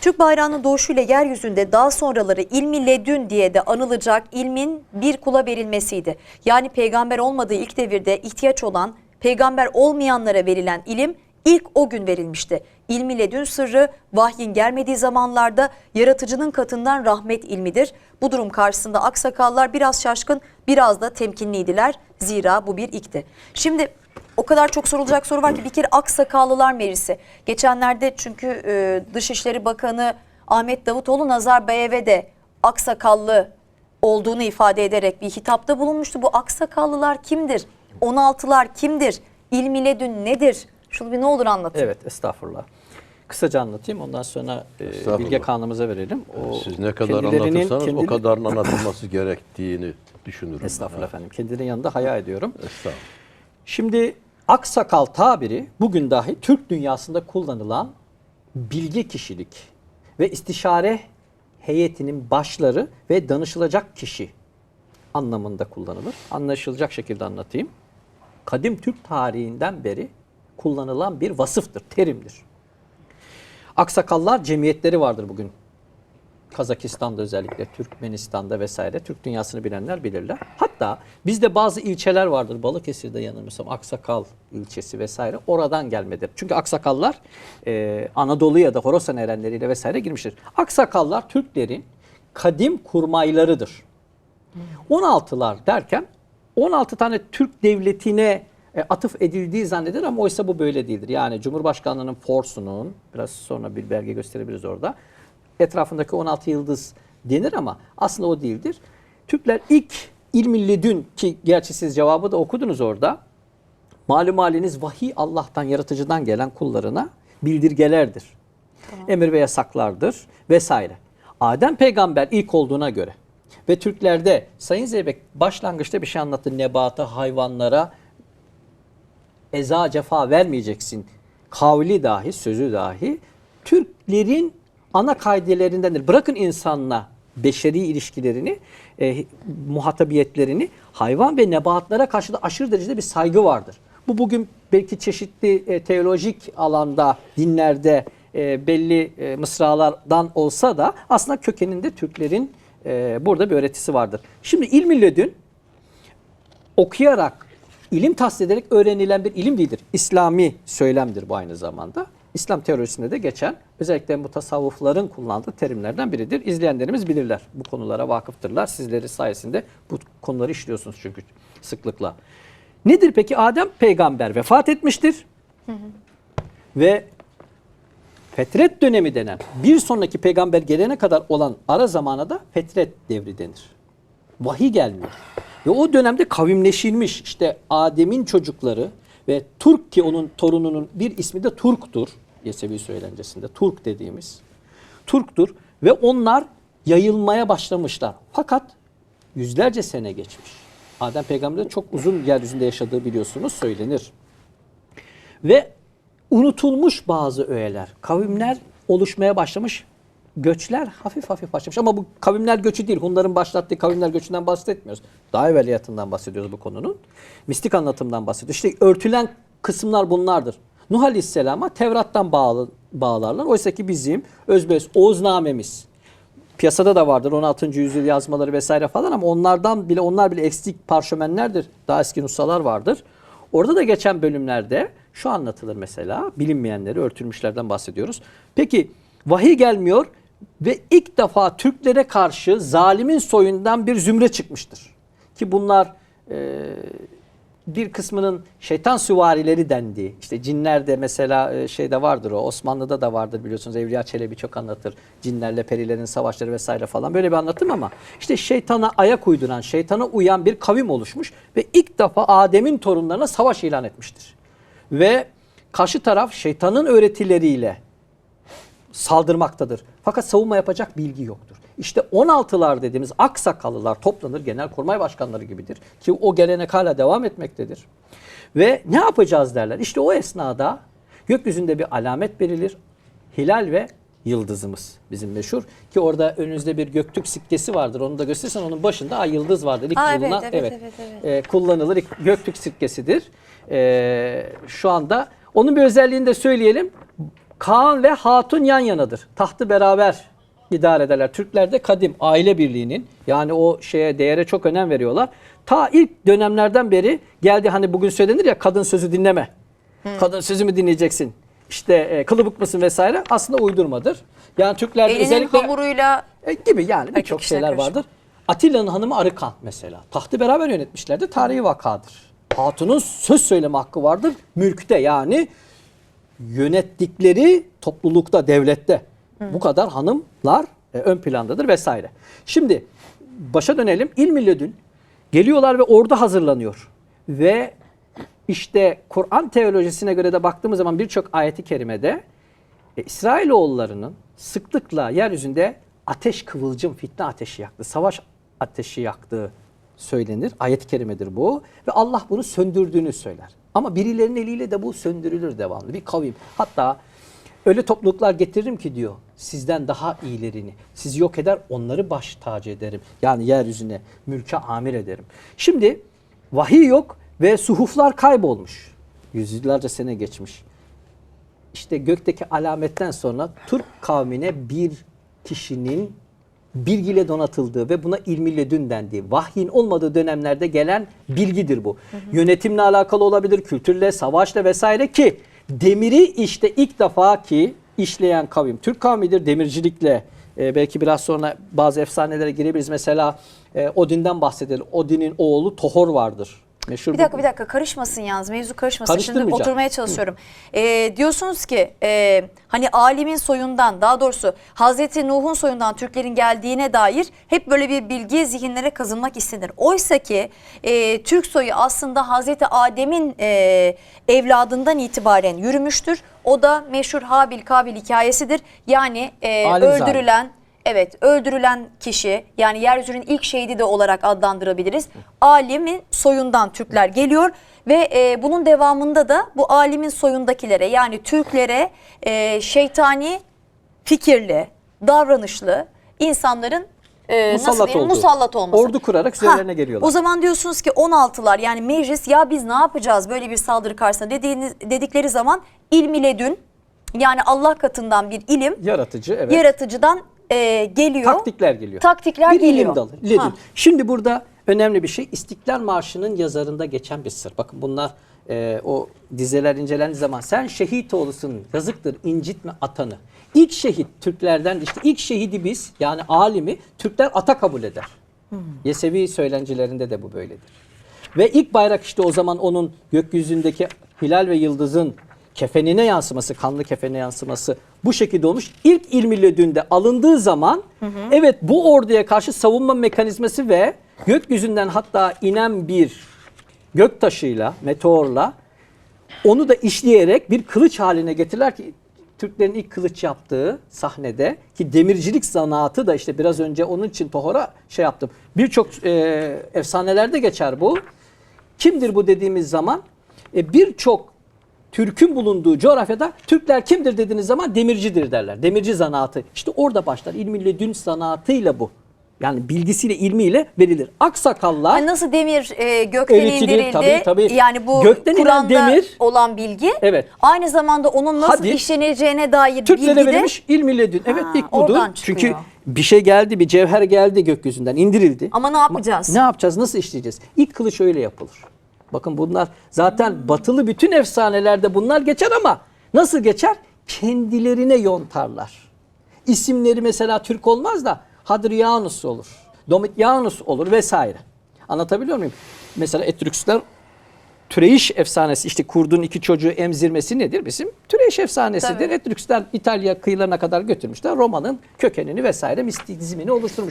Türk bayrağının doğuşuyla yeryüzünde daha sonraları ilmi ledün diye de anılacak ilmin bir kula verilmesiydi. Yani peygamber olmadığı ilk devirde ihtiyaç olan peygamber olmayanlara verilen ilim ilk o gün verilmişti. İlmi ledün sırrı vahyin gelmediği zamanlarda yaratıcının katından rahmet ilmidir. Bu durum karşısında aksakallar biraz şaşkın biraz da temkinliydiler. Zira bu bir ilkti. Şimdi o kadar çok sorulacak soru var ki bir kere Aksakallılar Meclisi. Geçenlerde çünkü e, Dışişleri Bakanı Ahmet Davutoğlu Nazarbayev'e de aksakallı olduğunu ifade ederek bir hitapta bulunmuştu. Bu aksakallılar kimdir? 16'lar kimdir? İlmi ledün nedir? Şunu bir ne olur anlatın. Evet estağfurullah. Kısaca anlatayım ondan sonra e. Bilge Kağan'ımıza verelim. O Siz ne kadar anlatırsanız o kendini- kadarın anlatılması gerektiğini düşünürüm. Estağfurullah efendim. Kendilerinin yanında haya ediyorum. Estağfurullah. Şimdi aksakal tabiri bugün dahi Türk dünyasında kullanılan bilgi kişilik ve istişare heyetinin başları ve danışılacak kişi anlamında kullanılır. Anlaşılacak şekilde anlatayım. Kadim Türk tarihinden beri kullanılan bir vasıftır, terimdir. Aksakallar cemiyetleri vardır bugün. Kazakistan'da özellikle, Türkmenistan'da vesaire Türk dünyasını bilenler bilirler. Hatta bizde bazı ilçeler vardır. Balıkesir'de yanılmıyorsam Aksakal ilçesi vesaire oradan gelmedir. Çünkü Aksakallar e, Anadolu ya da Horasan erenleriyle vesaire girmiştir. Aksakallar Türklerin kadim kurmaylarıdır. 16'lar derken 16 tane Türk devletine e, atıf edildiği zannedilir ama oysa bu böyle değildir. Yani Cumhurbaşkanlığının forsunun biraz sonra bir belge gösterebiliriz orada. Etrafındaki 16 yıldız denir ama aslında o değildir. Türkler ilk ilmi ledün ki gerçi siz cevabı da okudunuz orada. Malum haliniz vahiy Allah'tan yaratıcıdan gelen kullarına bildirgelerdir. Emir ve yasaklardır vesaire. Adem peygamber ilk olduğuna göre ve Türklerde Sayın Zeybek başlangıçta bir şey anlattı. Nebata, hayvanlara eza cefa vermeyeceksin. Kavli dahi, sözü dahi Türklerin ana kaidelerindendir. Bırakın insanla beşeri ilişkilerini, e, muhatabiyetlerini hayvan ve nebatlara karşı da aşırı derecede bir saygı vardır. Bu bugün belki çeşitli e, teolojik alanda, dinlerde e, belli e, mısralardan olsa da aslında kökeninde Türklerin e, burada bir öğretisi vardır. Şimdi ilmi ledün okuyarak, ilim tahsil ederek öğrenilen bir ilim değildir. İslami söylemdir bu aynı zamanda. İslam teorisinde de geçen özellikle bu tasavvufların kullandığı terimlerden biridir. İzleyenlerimiz bilirler. Bu konulara vakıftırlar. Sizleri sayesinde bu konuları işliyorsunuz çünkü sıklıkla. Nedir peki? Adem peygamber vefat etmiştir. Ve fetret dönemi denen bir sonraki peygamber gelene kadar olan ara zamana da fetret devri denir. Vahiy gelmiyor. Ve o dönemde kavimleşilmiş işte Adem'in çocukları ve Turk ki onun torununun bir ismi de Turk'tur. Yesevi söylencesinde Turk dediğimiz. Turk'tur ve onlar yayılmaya başlamışlar. Fakat yüzlerce sene geçmiş. Adem peygamberin çok uzun yeryüzünde yaşadığı biliyorsunuz söylenir. Ve unutulmuş bazı öğeler, kavimler oluşmaya başlamış, göçler hafif hafif başlamış. Ama bu kavimler göçü değil, Hunların başlattığı kavimler göçünden bahsetmiyoruz. Daha evveliyatından bahsediyoruz bu konunun. Mistik anlatımdan bahsediyoruz. İşte örtülen kısımlar bunlardır. Nuh Aleyhisselam'a Tevrat'tan bağlı, bağlarlar. Oysa ki bizim özbeöz Oğuznamemiz, piyasada da vardır 16. yüzyıl yazmaları vesaire falan ama onlardan bile onlar bile eksik parşömenlerdir. Daha eski nussalar vardır. Orada da geçen bölümlerde şu anlatılır mesela bilinmeyenleri örtülmüşlerden bahsediyoruz. Peki vahiy gelmiyor ve ilk defa Türklere karşı zalimin soyundan bir zümre çıkmıştır. Ki bunlar e, bir kısmının şeytan süvarileri dendiği, işte cinler de mesela e, şeyde vardır o, Osmanlı'da da vardır biliyorsunuz Evliya Çelebi çok anlatır. Cinlerle perilerin savaşları vesaire falan böyle bir anlatım ama işte şeytana ayak uyduran, şeytana uyan bir kavim oluşmuş ve ilk defa Adem'in torunlarına savaş ilan etmiştir. Ve karşı taraf şeytanın öğretileriyle saldırmaktadır. Fakat savunma yapacak bilgi yoktur. İşte 16'lar dediğimiz aksakallılar toplanır genelkurmay başkanları gibidir. Ki o gelenek hala devam etmektedir. Ve ne yapacağız derler. İşte o esnada gökyüzünde bir alamet verilir. Hilal ve yıldızımız bizim meşhur. Ki orada önünüzde bir göktürk sikkesi vardır. Onu da gösterirsen onun başında ay yıldız vardır. İlk Aa, evet, bulunan- evet, evet, evet. e, kullanılır. Göktürk sikkesidir. E, şu anda onun bir özelliğini de söyleyelim. Kaan ve Hatun yan yanadır. Tahtı beraber idare ederler. Türklerde kadim aile birliğinin yani o şeye değere çok önem veriyorlar. Ta ilk dönemlerden beri geldi hani bugün söylenir ya kadın sözü dinleme. Kadın sözümü dinleyeceksin. İşte e, kılıbık mısın vesaire aslında uydurmadır. Yani Elinin özellikle hamuruyla e, gibi yani birçok şeyler karışık. vardır. Atilla'nın hanımı Arıkan mesela. Tahtı beraber yönetmişlerdi. Tarihi vakadır. Hatun'un söz söyleme hakkı vardır. Mülkte yani yönettikleri toplulukta, devlette. Bu kadar hanımlar e, ön plandadır vesaire. Şimdi başa dönelim. İlmi ledün geliyorlar ve ordu hazırlanıyor. Ve işte Kur'an teolojisine göre de baktığımız zaman birçok ayeti kerimede e, İsrailoğullarının sıklıkla yeryüzünde ateş kıvılcım fitne ateşi yaktı. Savaş ateşi yaktığı söylenir. Ayet-i kerimedir bu. Ve Allah bunu söndürdüğünü söyler. Ama birilerinin eliyle de bu söndürülür devamlı. Bir kavim. Hatta öyle topluluklar getiririm ki diyor sizden daha iyilerini. Sizi yok eder onları baş tacı ederim. Yani yeryüzüne mülke amir ederim. Şimdi vahiy yok ve suhuflar kaybolmuş. Yüzyıllarca sene geçmiş işte gökteki alametten sonra Türk kavmine bir kişinin bilgiyle donatıldığı ve buna ilmiyle dün dendiği, vahyin olmadığı dönemlerde gelen bilgidir bu. Yönetimle alakalı olabilir, kültürle, savaşla vesaire ki demiri işte ilk defa ki işleyen kavim Türk kavmidir demircilikle. e, belki biraz sonra bazı efsanelere girebiliriz. Mesela e, Odin'den bahsedelim. Odin'in oğlu Tohor vardır. Meşhur Bir dakika bir dakika karışmasın yalnız mevzu karışmasın. Şimdi oturmaya çalışıyorum. Ee, diyorsunuz ki e, hani alimin soyundan daha doğrusu Hazreti Nuh'un soyundan Türklerin geldiğine dair hep böyle bir bilgi zihinlere kazınmak istenir. Oysa ki e, Türk soyu aslında Hazreti Adem'in e, evladından itibaren yürümüştür. O da meşhur Habil Kabil hikayesidir. Yani e, Alim öldürülen Evet öldürülen kişi yani yeryüzünün ilk şehidi de olarak adlandırabiliriz. Alimin soyundan Türkler geliyor ve e, bunun devamında da bu alimin soyundakilere yani Türklere e, şeytani fikirli, davranışlı insanların e, nasıl Musallat diyeyim, olduğu. musallat olması. Ordu kurarak üzerlerine geliyorlar. O zaman diyorsunuz ki 16'lar yani meclis ya biz ne yapacağız böyle bir saldırı karşısında dediğiniz, dedikleri zaman ilmi dün yani Allah katından bir ilim Yaratıcı evet. yaratıcıdan e, geliyor. Taktikler geliyor. Taktikler bir geliyor. ilim dalı. Şimdi burada önemli bir şey İstiklal Marşı'nın yazarında geçen bir sır. Bakın bunlar e, o dizeler incelendiği zaman sen şehit oğlusun yazıktır incitme atanı. İlk şehit Türklerden işte ilk şehidi biz yani alimi Türkler ata kabul eder. Yesevi söylencilerinde de bu böyledir. Ve ilk bayrak işte o zaman onun gökyüzündeki hilal ve yıldızın kefenine yansıması, kanlı kefene yansıması bu şekilde olmuş. İlk ilmi ledünde alındığı zaman evet bu orduya karşı savunma mekanizması ve gökyüzünden hatta inen bir gök taşıyla, meteorla onu da işleyerek bir kılıç haline getirirler ki Türklerin ilk kılıç yaptığı sahnede ki demircilik zanaatı da işte biraz önce onun için Tohor'a şey yaptım. Birçok e, efsanelerde geçer bu. Kimdir bu dediğimiz zaman e, birçok Türk'ün bulunduğu coğrafyada Türkler kimdir dediğiniz zaman demircidir derler. Demirci zanaatı. İşte orada başlar. İlmiyle dün zanaatıyla bu. Yani bilgisiyle, ilmiyle verilir. Aksakallar Hani nasıl demir e, gökten Eritilir, indirildi? tabii, tabii. Yani bu Gökten Kur'an'da demir- olan bilgi. Evet. Aynı zamanda onun nasıl Hadis, işleneceğine dair Türklere bilgi de verilmiş ilmiyle dün. Evet Ha, ilk budur. oradan çıkıyor. Çünkü bir şey geldi, bir cevher geldi gökyüzünden, indirildi. Ama ne yapacağız? Ne yapacağız, nasıl işleyeceğiz? İlk kılıç öyle yapılır. Bakın bunlar zaten batılı bütün efsanelerde bunlar geçer ama nasıl geçer? Kendilerine yontarlar. İsimleri mesela Türk olmaz da Hadrianus olur. Domitianus olur vesaire. Anlatabiliyor muyum? Mesela Etrüksler Türeyiş efsanesi işte kurdun iki çocuğu emzirmesi nedir? Bizim Türeyiş efsanesidir. Etrüksler İtalya kıyılarına kadar götürmüşler. Roma'nın kökenini vesaire mistizmini oluşturmuş.